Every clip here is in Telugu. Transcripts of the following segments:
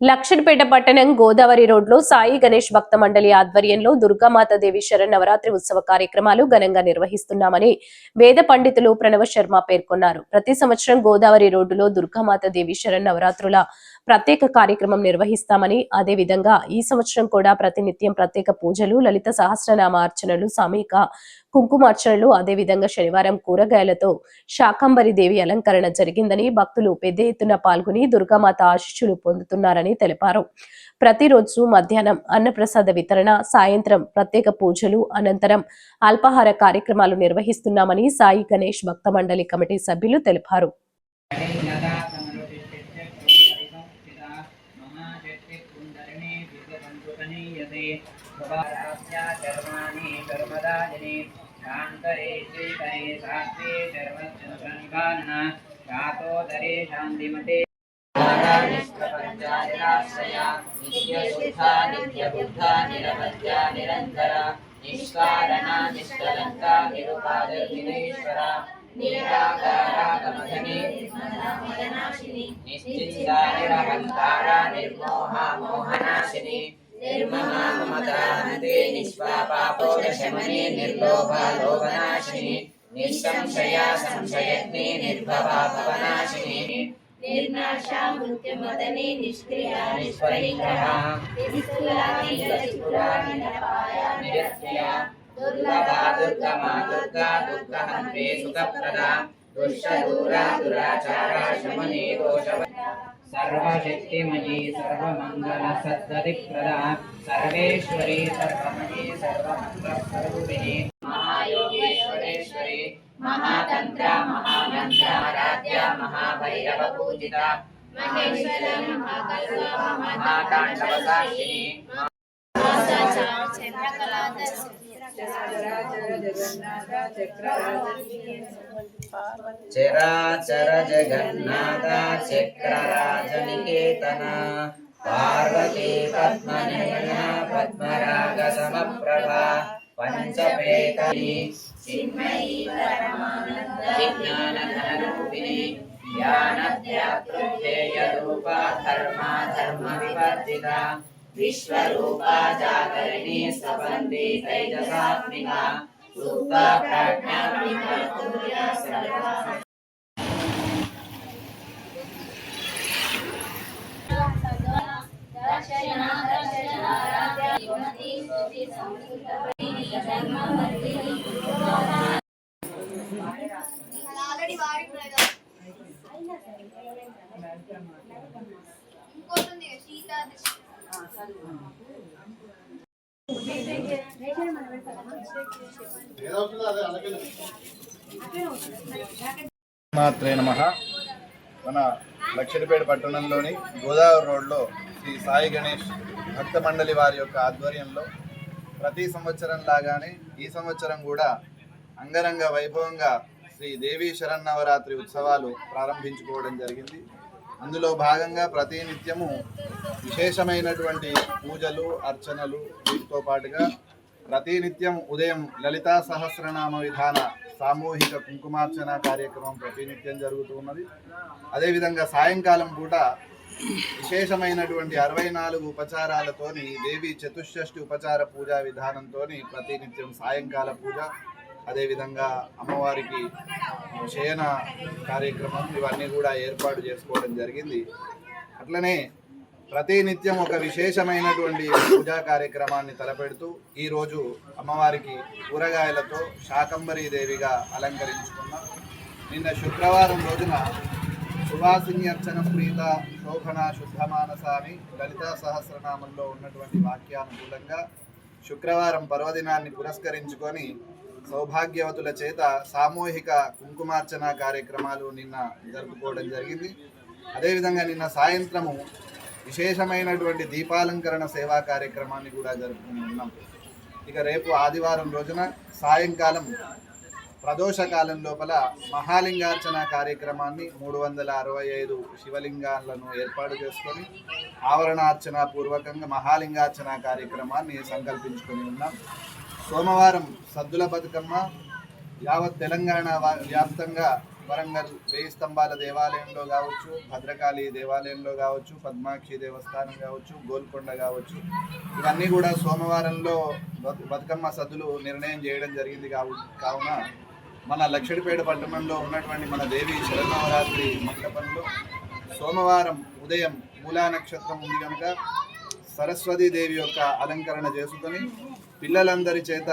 లక్షణపేట పట్టణం గోదావరి రోడ్లో సాయి గణేష్ భక్త మండలి ఆధ్వర్యంలో దుర్గామాత దేవి శరణ్ నవరాత్రి ఉత్సవ కార్యక్రమాలు ఘనంగా నిర్వహిస్తున్నామని వేద పండితులు ప్రణవ శర్మ పేర్కొన్నారు. ప్రతి సంవత్సరం గోదావరి రోడ్డులో దుర్గామాత దేవి శరణ్ నవరాత్రుల ప్రత్యేక కార్యక్రమం నిర్వహిస్తామని అదే విధంగా ఈ సంవత్సరం కూడా ప్రతినిత్యం ప్రత్యేక పూజలు లలిత సహస్రనామార్చనలు సామూహిక కుంకుమార్చనలు అదే విధంగా శనివారం కూరగాయలతో శాకంబరి దేవి అలంకరణ జరిగిందని భక్తులు పెద్ద ఎత్తున పాల్గొని దుర్గామాత ఆశీస్సులు పొందుతున్నారని తెలిపారు. ప్రతిరోజు మధ్యాహ్నం అన్నప్రసాద వితరణ సాయంత్రం ప్రత్యేక పూజలు అనంతరం అల్పాహార కార్యక్రమాలు నిర్వహిస్తున్నామని సాయి గణేష్ భక్త మండలి కమిటీ సభ్యులు తెలిపారు. శాంతోదరే శాంతిమతే నిత్యశుద్ధ నిత్యబుద్ధ నిరవధ్య నిరంతర నిష్కారణ నిష్కలంక నిరుపాదర్శినేశ్వర నిరాకారాగమధనే నిశ్చింత నిరహంకార నిర్మోహ మోహనాశిని నిర్మమా మమతాంతే నిష్పాపోదశమనే నిర్లోభ లోభనాశిని నిస్సంశయ సంశయగ్ని నిర్భవ భవనాశిని నిర్నాశా మృత్యుమదనే నిష్క్రియా నిష్పరిగ్రహ నిరత్య దుర్లభ దుర్గమా దుర్గా దుర్గహంత్రే సుఖప్రద దుష్టదూరా దురాచార శమనే దోష सर्वशक्तिमयी सर्वमंगल सद्गति प्रदा सर्वेश्वरी सर्वमयी सर्वमङ्गलस्वरूपिणी। महायोगेश्वरेश्वरी महातंत्र महामंत्र आराध्य महाभैरव पूजिता महेश्वरं महाकाल महाकाण्डवसाक्षिणी। चंद्रकला చరాచర జగన్నాథ చక్రరాజ నికేతన పార్వతీ పద్మనయన పద్మరాగ సమప్రభ పంచపేతని విజ్ఞాన ఘనరూపిణి ధర్మ వివర్జిత విశ్వరూపా జాగరణి స్వపంది తైజసాత్మిక సూక్త ప్రాజ్ఞా సర్వ ఆల్రెడీ వాడిపోయేదా ఇంకోటి ఉంది కదా, సీతా మాత్రే నమ. మన లక్షడిపేట పట్టణంలోని గోదావరి రోడ్లో శ్రీ సాయి గణేష్ భక్త మండలి వారి యొక్క ఆధ్వర్యంలో ప్రతి సంవత్సరం లాగానే ఈ సంవత్సరం కూడా అంగరంగ వైభవంగా శ్రీ దేవి శరన్నవరాత్రి ఉత్సవాలు ప్రారంభించుకోవడం జరిగింది. అందులో భాగంగా ప్రతి నిత్యము విశేషమైనటువంటి పూజలు అర్చనలు వీటితో పాటుగా ప్రతినిత్యం ఉదయం లలితా సహస్రనామ విధాన సామూహిక కుంకుమార్చన కార్యక్రమం ప్రతినిత్యం జరుగుతూ ఉన్నది. అదేవిధంగా సాయంకాలం పూట విశేషమైనటువంటి అరవై నాలుగు ఉపచారాలతోని దేవి చతుషష్ఠి ఉపచార పూజా విధానంతోని ప్రతినిత్యం సాయంకాల పూజ అదేవిధంగా అమ్మవారికి శయన కార్యక్రమం ఇవన్నీ కూడా ఏర్పాటు చేసుకోవడం జరిగింది. అట్లనే ప్రతినిత్యం ఒక విశేషమైనటువంటి పూజా కార్యక్రమాన్ని తలపెడుతూ ఈరోజు అమ్మవారికి కూరగాయలతో శాకంబరీ దేవిగా అలంకరించుకున్నాం. నిన్న శుక్రవారం రోజున సుభాసిని అర్చన ప్రీత శోభన శుద్ధమానసాని లలితా సహస్రనామంలో ఉన్నటువంటి వాక్యానుకూలంగా శుక్రవారం పర్వదినాన్ని పురస్కరించుకొని సౌభాగ్యవతుల చేత సామూహిక కుంకుమార్చన కార్యక్రమాలు నిన్న జరుపుకోవడం జరిగింది. అదేవిధంగా నిన్న సాయంత్రము విశేషమైనటువంటి దీపాలంకరణ సేవా కార్యక్రమాన్ని కూడా జరుపుకుంటున్నాం. ఇక రేపు ఆదివారం రోజున సాయంకాలం ప్రదోషకాలం లోపల మహాలింగార్చన కార్యక్రమాన్ని మూడు వందల అరవై ఐదు శివలింగాలను ఏర్పాటు చేసుకొని ఆవరణార్చన పూర్వకంగా మహాలింగార్చన కార్యక్రమాన్ని సంకల్పించుకొని ఉన్నాం. సోమవారం సద్దుల బతుకమ్మ యావత్ తెలంగాణ వ్యాప్తంగా వరంగల్ వేయి స్తంభాల దేవాలయంలో కావచ్చు భద్రకాళి దేవాలయంలో కావచ్చు పద్మాక్షి దేవస్థానం కావచ్చు గోల్కొండ కావచ్చు. ఇవన్నీ కూడా సోమవారంలో బతుకమ్మ సద్దులు నిర్ణయం చేయడం జరిగింది కావు కావున మన లక్షడిపేట పట్టణంలో ఉన్నటువంటి మన దేవి శరన్నవరాత్రి మండపంలో సోమవారం ఉదయం మూలా నక్షత్రం ఉంది కనుక సరస్వతీ దేవి యొక్క అలంకరణ చేసుకొని పిల్లలందరి చేత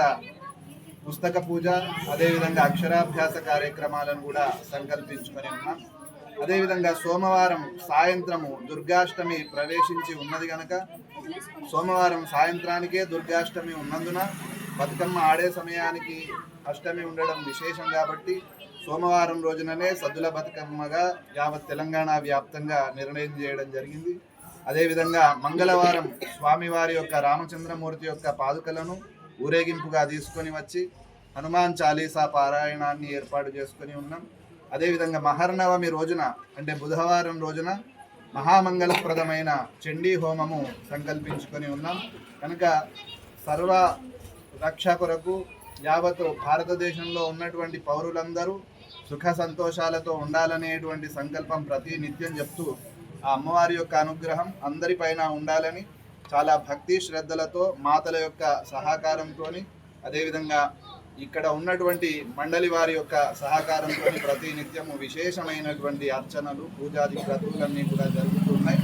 పుస్తక పూజ అదేవిధంగా అక్షరాభ్యాస కార్యక్రమాలను కూడా సంకల్పించుకొని ఉన్నాం. అదేవిధంగా సోమవారం సాయంత్రము దుర్గాష్టమి ప్రవేశించి ఉన్నది కనుక సోమవారం సాయంత్రానికే దుర్గాష్టమి ఉన్నందున బతుకమ్మ ఆడే సమయానికి అష్టమి ఉండడం విశేషం కాబట్టి సోమవారం రోజుననే సద్దుల బతుకమ్మగా యావత్ తెలంగాణ వ్యాప్తంగా నిర్ణయం చేయడం జరిగింది. అదేవిధంగా మంగళవారం స్వామివారి యొక్క రామచంద్రమూర్తి యొక్క పాదుకలను ఊరేగింపుగా తీసుకొని వచ్చి హనుమాన్ చాలీసా పారాయణాన్ని ఏర్పాటు చేసుకొని ఉన్నాం. అదేవిధంగా మహర్నవమి రోజున అంటే బుధవారం రోజున మహామంగళప్రదమైన చండీ హోమము సంకల్పించుకొని ఉన్నాం. కనుక సర్వ రక్ష కొరకు యావత్ భారతదేశంలో ఉన్నటువంటి పౌరులందరూ సుఖ సంతోషాలతో ఉండాలనేటువంటి సంకల్పం ప్రతి నిత్యం చెప్తూ ఆ అమ్మవారి యొక్క అనుగ్రహం అందరిపైన ఉండాలని చాలా భక్తి శ్రద్ధలతో మాతల యొక్క సహకారంతో అదేవిధంగా ఇక్కడ ఉన్నటువంటి మండలి వారి యొక్క సహకారంతో ప్రతి నిత్యము విశేషమైనటువంటి అర్చనలు పూజాది క్రతువులన్నీ కూడా జరుగుతున్నాయి.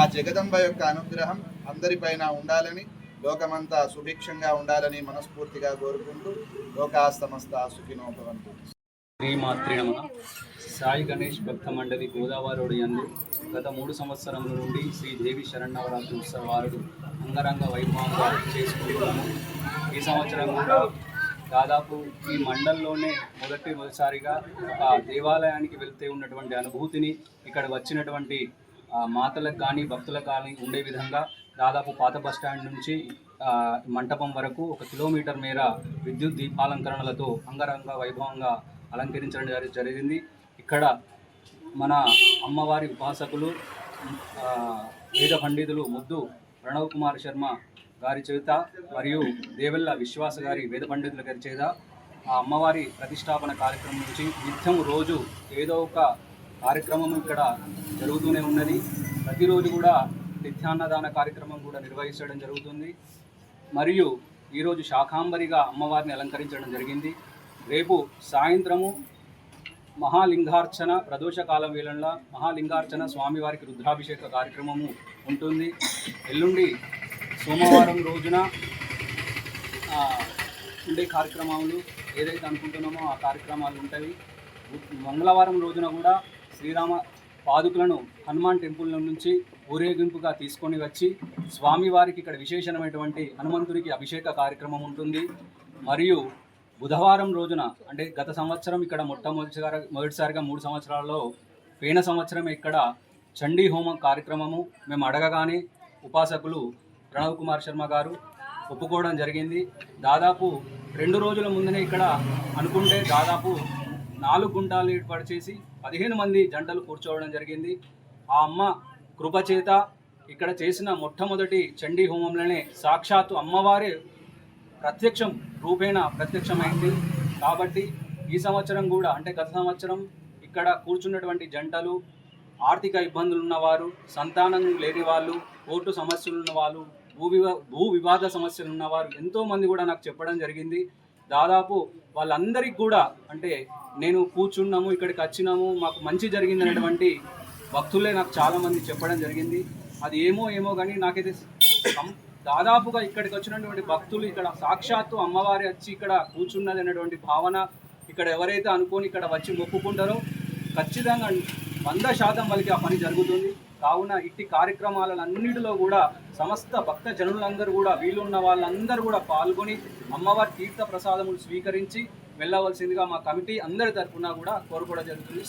ఆ జగదంబ యొక్క అనుగ్రహం అందరిపైన ఉండాలని లోకమంతా సుభిక్షంగా ఉండాలని మనస్ఫూర్తిగా కోరుకుంటూ లోకాస్తమస్త సుఖినోపవంతు శ్రీమాత్రి నమ. సాయి గణేష్ భక్త మండలి గోదావరి యందు గత మూడు సంవత్సరముల నుండి శ్రీ దేవి శరణవరాత్రి ఉత్సవాలు అంగరంగ వైభవంగా చేసుకుంటున్నాము. ఈ సంవత్సరం కూడా దాదాపు ఈ మండలంలోనే మొదటి మొదటిసారిగా ఒక దేవాలయానికి వెళ్తే ఉన్నటువంటి అనుభూతిని ఇక్కడ వచ్చినటువంటి మాతలకు కానీ భక్తులకు కానీ ఉండే విధంగా దాదాపు పాత బస్ స్టాండ్ నుంచి మంటపం వరకు ఒక కిలోమీటర్ మేర విద్యుత్ దీపాలంకరణలతో అంగరంగ వైభవంగా అలంకరించడం జరిగింది. ఇక్కడ మన అమ్మవారి ఉపాసకులు వేద పండితులు ముద్దు ప్రణవ్ కుమార్ శర్మ గారి చేత మరియు దేవెల్ల విశ్వాస గారి వేద పండితుల గారి చేత ఆ అమ్మవారి ప్రతిష్టాపన కార్యక్రమం నుంచి నిత్యం రోజు ఏదో ఒక కార్యక్రమం ఇక్కడ జరుగుతూనే ఉన్నది. ప్రతిరోజు కూడా నిత్యాన్నదాన కార్యక్రమం కూడా నిర్వహించడం జరుగుతుంది. మరియు ఈరోజు శాకాంబరిగా అమ్మవారిని అలంకరించడం జరిగింది. రేపు సాయంత్రము మహాలింగార్చన ప్రదోష కాలం వేళల్లో మహాలింగార్చన స్వామివారికి రుద్రాభిషేక కార్యక్రమము ఉంటుంది. ఎల్లుండి సోమవారం రోజున ఉండే కార్యక్రమాలు ఏదైతే అనుకుంటున్నామో ఆ కార్యక్రమాలు ఉంటాయి. మంగళవారం రోజున కూడా శ్రీరామ పాదుకులను హనుమాన్ టెంపుల్ నుంచి ఊరేగింపుగా తీసుకొని వచ్చి స్వామివారికి ఇక్కడ విశేషమైనటువంటి హనుమంతుడికి అభిషేక కార్యక్రమం ఉంటుంది. మరియు బుధవారం రోజున అంటే గత సంవత్సరం ఇక్కడ మొట్టమొదటిసారి మొదటిసారిగా మూడు సంవత్సరాల్లో పోయిన సంవత్సరం ఇక్కడ చండీ హోమం కార్యక్రమము మేము అడగగానే ఉపాసకులు ప్రణవ్ కుమార్ శర్మ గారు ఒప్పుకోవడం జరిగింది. దాదాపు రెండు రోజుల ముందునే ఇక్కడ అనుకుంటే దాదాపు నాలుగు గుంటాలు ఏర్పాటు చేసి పదిహేను మంది జంటలు కూర్చోవడం జరిగింది. ఆ అమ్మ కృపచేత ఇక్కడ చేసిన మొట్టమొదటి చండీ హోమంలోనే సాక్షాత్తు అమ్మవారే ప్రత్యక్షం రూపేణ ప్రత్యక్షమైంది. కాబట్టి ఈ సంవత్సరం కూడా అంటే గత సంవత్సరం ఇక్కడ కూర్చున్నటువంటి జంటలు ఆర్థిక ఇబ్బందులు ఉన్నవారు సంతానం లేని వాళ్ళు కోర్టు సమస్యలు ఉన్నవాళ్ళు భూ వివా భూ వివాద సమస్యలు ఉన్నవారు ఎంతోమంది కూడా నాకు చెప్పడం జరిగింది. దాదాపు వాళ్ళందరికీ కూడా అంటే నేను కూర్చున్నాము ఇక్కడికి వచ్చినాము మాకు మంచి జరిగింది అనేటువంటి భక్తులే నాకు చాలామంది చెప్పడం జరిగింది. అది ఏమో ఏమో కానీ నాకైతే దాదాపుగా ఇక్కడికి వచ్చినటువంటి భక్తులు ఇక్కడ సాక్షాత్తు అమ్మవారి వచ్చి ఇక్కడ కూర్చున్నది అనేటువంటి భావన ఇక్కడ ఎవరైతే అనుకొని ఇక్కడ వచ్చి మొక్కుకుంటారో ఖచ్చితంగా వంద శాతం వాళ్ళకి ఆ పని జరుగుతుంది. కావున ఇట్టి కార్యక్రమాలన్నిటిలో కూడా సమస్త భక్త జనులందరూ కూడా వీలున్న వాళ్ళందరూ కూడా పాల్గొని అమ్మవారి తీర్థ ప్రసాదములు స్వీకరించి వెళ్ళవలసిందిగా మా కమిటీ అందరి తరఫున కూడా కోరుకోవడం జరుగుతుంది.